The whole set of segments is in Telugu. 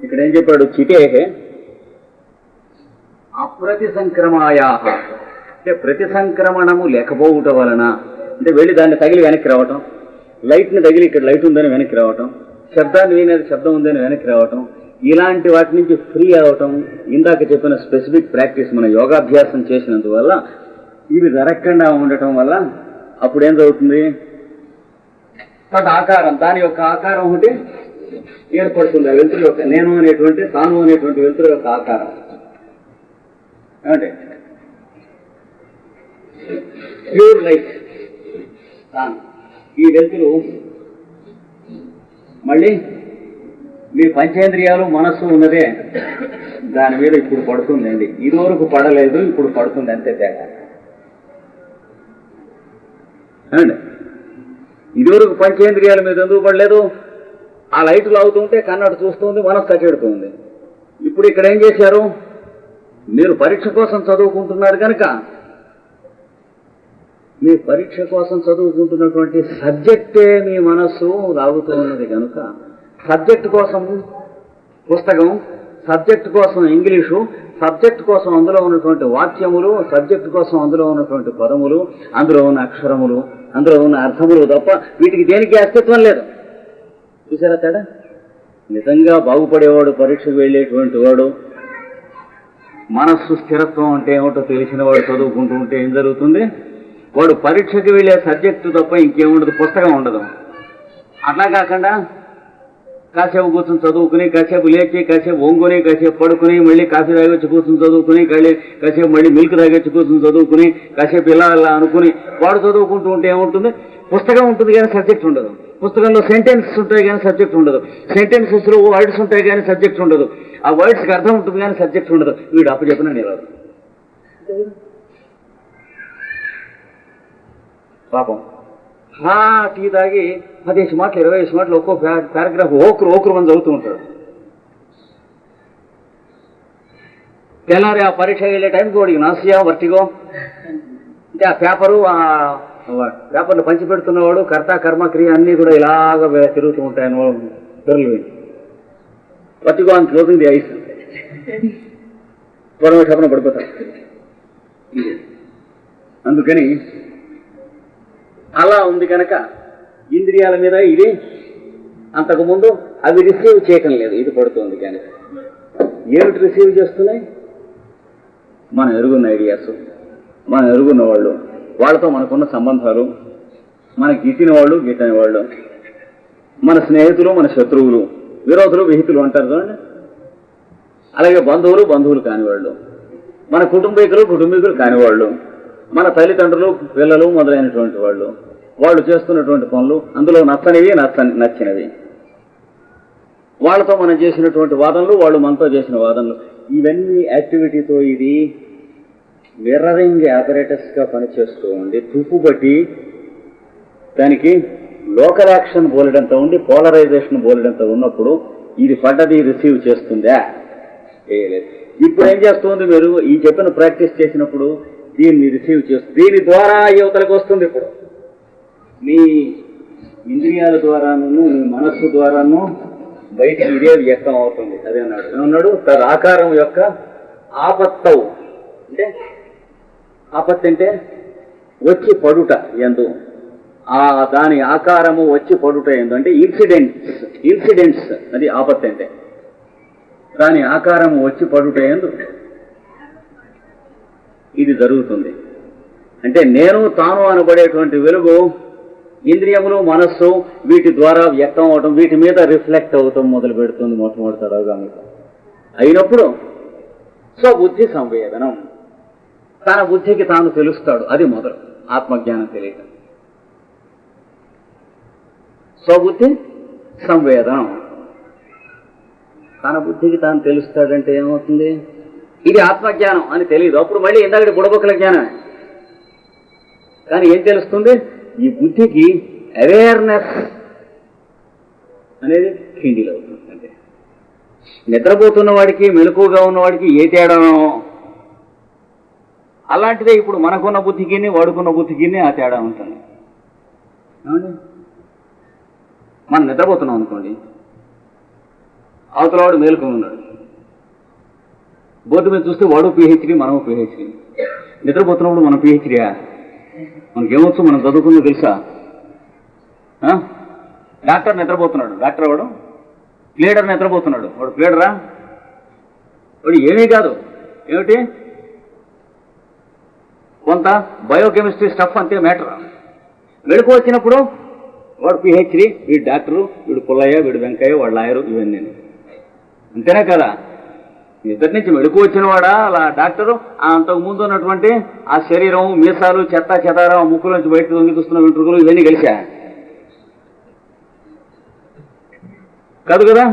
ఇక్కడ ఏం చెప్పాడు? చిటే? అప్రతి సంక్రమాయా అంటే ప్రతి సంక్రమణము లేకపోవుట వలన అంటే వెళ్ళి దాన్ని తగిలి వెనక్కి రావటం లైట్ని తగిలి ఇక్కడ లైట్ ఉందని వెనక్కి రావటం శబ్దాన్ని వినేది శబ్దం ఉందని వెనక్కి రావటం ఇలాంటి వాటి నుంచి ఫ్రీ అవటం ఇందాక చెప్పిన స్పెసిఫిక్ ప్రాక్టీస్ మన యోగాభ్యాసం చేసినందువల్ల ఇవి జరగకుండా ఉండటం వల్ల అప్పుడు ఏం జరుగుతుంది? తట్ ఆకారం దాని యొక్క ఆకారం ఒకటి ఏర్పడుతుంది ఆ వెలుతురు యొక్క నేను అనేటువంటి తాను అనేటువంటి వెలుతురు యొక్క ఆకారం. ఏమంటే? ప్యూర్ లైట్ తాను. ఈ వెలుతురు మళ్ళీ మీ పంచేంద్రియాలు మనస్సు ఉన్నదే. దాని మీద ఇప్పుడు పడుతుందండి. ఇదివరకు పడలేదు ఇప్పుడు పడుతుంది అంతే తేడా. ఇదివరకు పంచేంద్రియాల మీద ఎందుకు పడలేదు? ఆ లైట్లు అవుతుంటే కన్నడ చూస్తుంది మనసు కచ్చెడుతుంది ఇప్పుడు ఇక్కడ ఏం చేశారు? మీరు పరీక్ష కోసం చదువుకుంటున్నారు కనుక మీ పరీక్ష కోసం చదువుకుంటున్నటువంటి సబ్జెక్టే మీ మనస్సు లాగుతూ ఉన్నది కనుక సబ్జెక్ట్ కోసం పుస్తకం సబ్జెక్ట్ కోసం ఇంగ్లీషు సబ్జెక్ట్ కోసం అందులో ఉన్నటువంటి వాక్యములు సబ్జెక్ట్ కోసం అందులో ఉన్నటువంటి పదములు అందులో ఉన్న అక్షరములు అందులో ఉన్న అర్థములు తప్ప వీటికి దేనికి అస్తిత్వం లేదు. చూసారా తేడా? నిజంగా బాగుపడేవాడు పరీక్షకు వెళ్ళేటువంటి వాడు మనస్సు స్థిరత్వం అంటే ఏమిటో తెలిసిన వాడు చదువుకుంటూ ఉంటే ఏం జరుగుతుంది? వాడు పరీక్షకి వెళ్ళే సబ్జెక్టు తప్ప ఇంకేముండదు పుస్తకం ఉండదు. అట్లా కాకుండా కాసేపు కూర్చొని చదువుకుని కాసేపు లేచి కాసేపు ఒంగుని కాసేపు పడుకుని మళ్ళీ కాఫీ తాగొచ్చి కూర్చొని చదువుకుని కళ్ళీ కాసేపు మళ్ళీ మిల్క్ తాగొచ్చి కూర్చొని చదువుకుని కాసేపు ఇలా ఇలా అనుకుని వాడు చదువుకుంటూ ఉంటే ఏముంటుంది? పుస్తకం ఉంటుంది కానీ సబ్జెక్ట్ ఉండదు. పుస్తకంలో సెంటెన్సెస్ ఉంటాయి కానీ సబ్జెక్ట్ ఉండదు. సెంటెన్సెస్లో వర్డ్స్ ఉంటాయి కానీ సబ్జెక్ట్ ఉండదు. ఆ వర్డ్స్కి అర్థం ఉంటుంది కానీ సబ్జెక్ట్ ఉండదు. వీడు అప్పు చెప్పిన నిలవదు పాపం. హా టీ తాగి పదిహేను మాటలు ఇరవై ఐదు మాటలు ఒక్కో పారాగ్రాఫ్ ఓకరు ఓకరు మంది చదువుతూ ఉంటాడు. తెల్లారి ఆ పరీక్ష వెళ్ళే టైంకి వాడికి నాసియా వర్టిగో అంటే ఆ పేపరు ఆ పేపర్లు పంచిపెడుతున్నవాడు కర్త కర్మ క్రియ అన్నీ కూడా ఇలాగ తిరుగుతూ ఉంటాయని పిల్లలు వర్టిగో అని క్లోజింగ్ ది ఐస్. త్వరగా పడిపోతారు. అందుకని అలా ఉంది కనుక ఇంద్రియాల మీద ఇది అంతకుముందు అవి రిసీవ్ చేయటం లేదు. ఇది పడుతుంది కానీ ఏమిటి రిసీవ్ చేస్తున్నాయి? మనం ఎరుగున్న ఐడియాస్ మనం ఎరుగున్న వాళ్ళు వాళ్ళతో మనకున్న సంబంధాలు మన గీతిన వాళ్ళు గీతని వాళ్ళు మన స్నేహితులు మన శత్రువులు విరోధులు విహితులు అంటారు చూడండి. అలాగే బంధువులు బంధువులు కానివాళ్ళు మన కుటుంబీకులు కుటుంబీకులు కానివాళ్ళు మన తల్లిదండ్రులు పిల్లలు మొదలైనటువంటి వాళ్ళు వాళ్ళు చేస్తున్నటువంటి పనులు అందులో నచ్చనివి నచ్చని నచ్చినవి. వాళ్ళతో మనం చేసినటువంటి వాదనలు వాళ్ళు మనతో చేసిన వాదనలు. ఇవన్నీ యాక్టివిటీతో ఇది మిర్రరింగ్ apparatus పనిచేస్తూ ఉంది తుప్పు బట్టి దానికి లోకల్ యాక్షన్ బోలెడంత ఉండి పోలరైజేషన్ బోలెడంత ఉన్నప్పుడు ఇది పడ్డది రిసీవ్ చేస్తుందా? చేయలేదు ఇప్పుడు ఏం చేస్తుంది మీరు? ఈ చెప్పిన ప్రాక్టీస్ చేసినప్పుడు దీన్ని రిసీవ్ చేస్తుంది దీని ద్వారా యువతలకు వస్తుంది ఇప్పుడు. మీ ఇంద్రియాల ద్వారాను మీ మనస్సు ద్వారాను బయట ఇదే వ్యక్తం అవుతుంది. అదే అన్నాడు. ఏమన్నాడు? తన ఆకారం యొక్క ఆపత్తవు. అంటే ఆపత్తి అంటే వచ్చి పడుట ఎందు. ఆ దాని ఆకారము వచ్చి పడుట ఎందు. అంటే ఇన్సిడెంట్స్ ఇన్సిడెంట్స్ అది ఆపత్తి అంటే దాని ఆకారము వచ్చి పడుట ఎందు ఇది జరుగుతుంది. అంటే నేను తాను అనబడేటువంటి వెలుగు ఇంద్రియములు మనస్సు వీటి ద్వారా వ్యక్తం అవటం వీటి మీద రిఫ్లెక్ట్ అవటం మొదలు పెడుతుంది మొట్టమొదటి తడవగా అయినప్పుడు స్వబుద్ధి సంవేదనం. తన బుద్ధికి తాను తెలుస్తాడు. అది మొదలు. ఆత్మజ్ఞానం తెలియటం. స్వబుద్ధి సంవేదనం తన బుద్ధికి తాను తెలుస్తాడంటే ఏమవుతుంది? ఇది ఆత్మజ్ఞానం అని తెలియదు అప్పుడు మళ్ళీ ఇందాకటి బుడబొక్కల జ్ఞానమే. కానీ ఏం తెలుస్తుంది? ఈ బుద్ధికి అవేర్నెస్ అనేది కిండిలో అవుతుంది అంటే నిద్రపోతున్న వాడికి మెలకుగా ఉన్నవాడికి ఏ తేడానో అలాంటిదే ఇప్పుడు మనకున్న బుద్ధికి వాడుకున్న బుద్ధికి ఆ తేడా ఉంటుంది. ఏమండి? మనం నిద్రపోతున్నాం అనుకోండి. అవతలవాడు మేలుకొని ఉన్నాడు. బోర్డు మీద చూస్తే వాడు పిహెచ్డి మనము పిహెచ్డి. నిద్రపోతున్నప్పుడు మనం పిహెచ్డియా? మనకేమొచ్చు? మనం చదువుకుందో తెలుసా? ఆ? డాక్టర్ నిద్రపోతున్నాడు. డాక్టర్ వాడు ప్లేడర్ నిద్రపోతున్నాడు. వాడు ప్లేడరా? వాడు ఏమీ కాదు. ఏమిటి? కొంత బయోకెమిస్ట్రీ స్టఫ్ అంతే మ్యాటర్. మెడుకు వచ్చినప్పుడు వాడు పిహెచ్డి వీడు డాక్టరు వీడు పుల్లయ్య వీడు వెంకయ్య వాడు లాయరు ఇవన్నీ. అంతేనే కదా? ఇద్దరి నుంచి మెడుకు వచ్చినవాడా అలా డాక్టరు? అంతకు ముందు ఉన్నటువంటి ఆ శరీరం మీసాలు చెత్త చెదారం ముక్కుల నుంచి బయటకు దొంగిస్తున్న వెంట్రుకలు ఇవన్నీ కలిసా? కాదు కదా?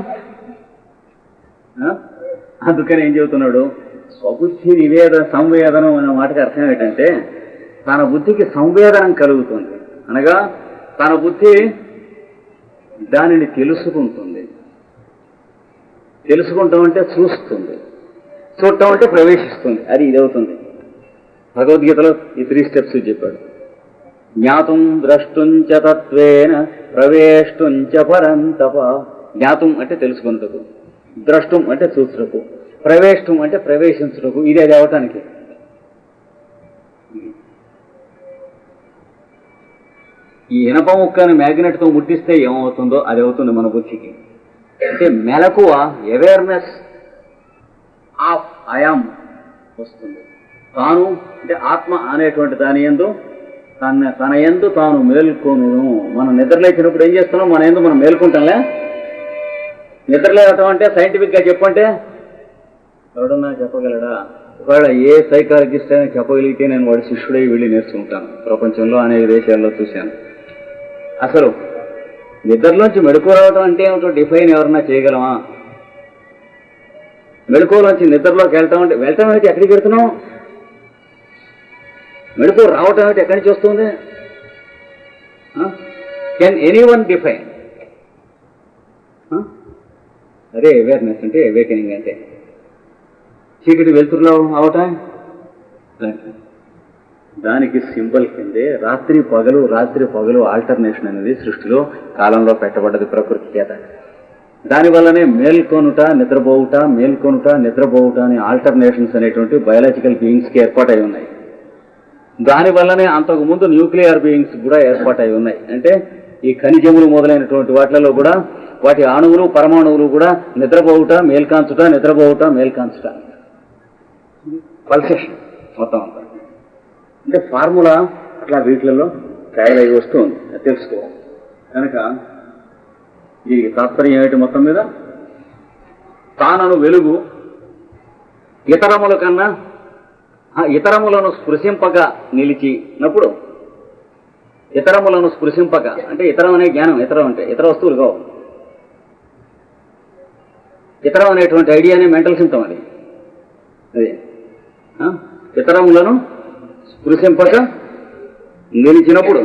ఆ? అందుకని ఏం చెబుతున్నాడు? స్వబుద్ధి నివేద సంవేదనం అనే మాటకి అర్థం ఏంటంటే తన బుద్ధికి సంవేదనం కలుగుతుంది. అనగా తన బుద్ధి దానిని తెలుసుకుంటుంది. తెలుసుకుంటాం అంటే చూస్తుంది. చూడటం అంటే ప్రవేశిస్తుంది. అది ఇది అవుతుంది భగవద్గీతలో ఈ త్రీ స్టెప్స్ చెప్పాడు. జ్ఞాతం ద్రష్టుంచ తత్వేన ప్రవేష్టుంచ పరంతప. జ్ఞాతం అంటే తెలుసుకుంటకు. ద్రష్టం అంటే చూచుటకు. ప్రవేశం అంటే ప్రవేశించడం ఇది అది అవటానికి. ఈ ఇనప ముక్కని మ్యాగ్నెట్తో ముట్టిస్తే ఏమవుతుందో అది అవుతుంది మన బుద్ధికి. అంటే మెలకువ అవేర్నెస్ ఆఫ్ అయామ్ వస్తుంది. తాను అంటే ఆత్మ అనేటువంటి దాని ఎందు తన తన ఎందు తాను మేల్కొను మనం నిద్రలేచినప్పుడు ఏం చేస్తున్నాం? మన ఎందు మనం మేల్కొంటాంలే. నిద్రలేవటం అంటే సైంటిఫిక్గా చెప్పంటే ఎవడన్నా చెప్పగలడా? ఒకవేళ ఏ సైకాలజిస్ట్ అయినా చెప్పగలిగితే నేను వాడి శిష్యుడై వెళ్ళి నేర్చుకుంటాను. ప్రపంచంలో అనేక దేశాల్లో చూశాను. అసలు నిద్రలోంచి మెడుకు రావడం అంటే ఏమిటో డిఫైన్ ఎవరన్నా చేయగలమా? మెడుకోలోంచి నిద్రలోకి వెళ్తాం అంటే వెళ్తాం ఏంటి ఎక్కడికి వెళ్తున్నాం? మెడుకు రావటం ఏంటి ఎక్కడి నుంచి వస్తుంది? కెన్ ఎనీ వన్ డిఫైన్ అదే అవేర్నెస్ అంటే అవేకనింగ్ అంటే. చీకటి వెలుతురులో అవటం దానికి సింబల్ కిందే రాత్రి పగలు రాత్రి పగలు ఆల్టర్నేషన్ అనేది సృష్టిలో కాలంలో పెట్టబడ్డది ప్రకృతి చేత. దానివల్లనే మేల్కొనుట నిద్రపోవుట మేల్కొనుట నిద్రపోవుట అనే ఆల్టర్నేషన్స్ అనేటువంటి బయాలజికల్ బీయింగ్స్కి ఏర్పాటై ఉన్నాయి. దానివల్లనే అంతకు ముందు న్యూక్లియర్ బీయింగ్స్ కూడా ఏర్పాటై ఉన్నాయి. అంటే ఈ ఖనిజములు మొదలైనటువంటి వాటిలలో కూడా వాటి అణువులు పరమాణువులు కూడా నిద్రపోవుట మేల్కాంచుట నిద్రపోవుట మేల్కాంచుట. పల్సేషన్ మొత్తం అంతా. అంటే ఫార్ములా అట్లా వీటిలలో తయారై వస్తుంది అది తెలుసుకో. కనుక దీనికి తాత్పర్యం ఏమిటి మొత్తం మీద? తానను వెలుగు ఇతరముల కన్నా ఆ ఇతరములను స్పృశింపక నిలిచినప్పుడు ఇతరములను స్పృశింపక అంటే ఇతరం అనే జ్ఞానం ఇతరం అంటే ఇతర వస్తువులు కావు. ఇతరం అనేటువంటి ఐడియానే మెంటల్ సిమ్టమ్ అది. అదే ఇతరములను స్పృశింపక నిలిచినప్పుడు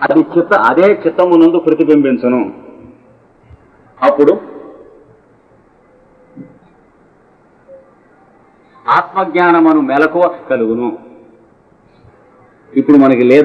అది చిత్త అదే చిత్తమునందు ప్రతిబింబించను. అప్పుడు? ఆత్మజ్ఞానమును మెలకువ కలుగును. ఇప్పుడు మనకి లేదు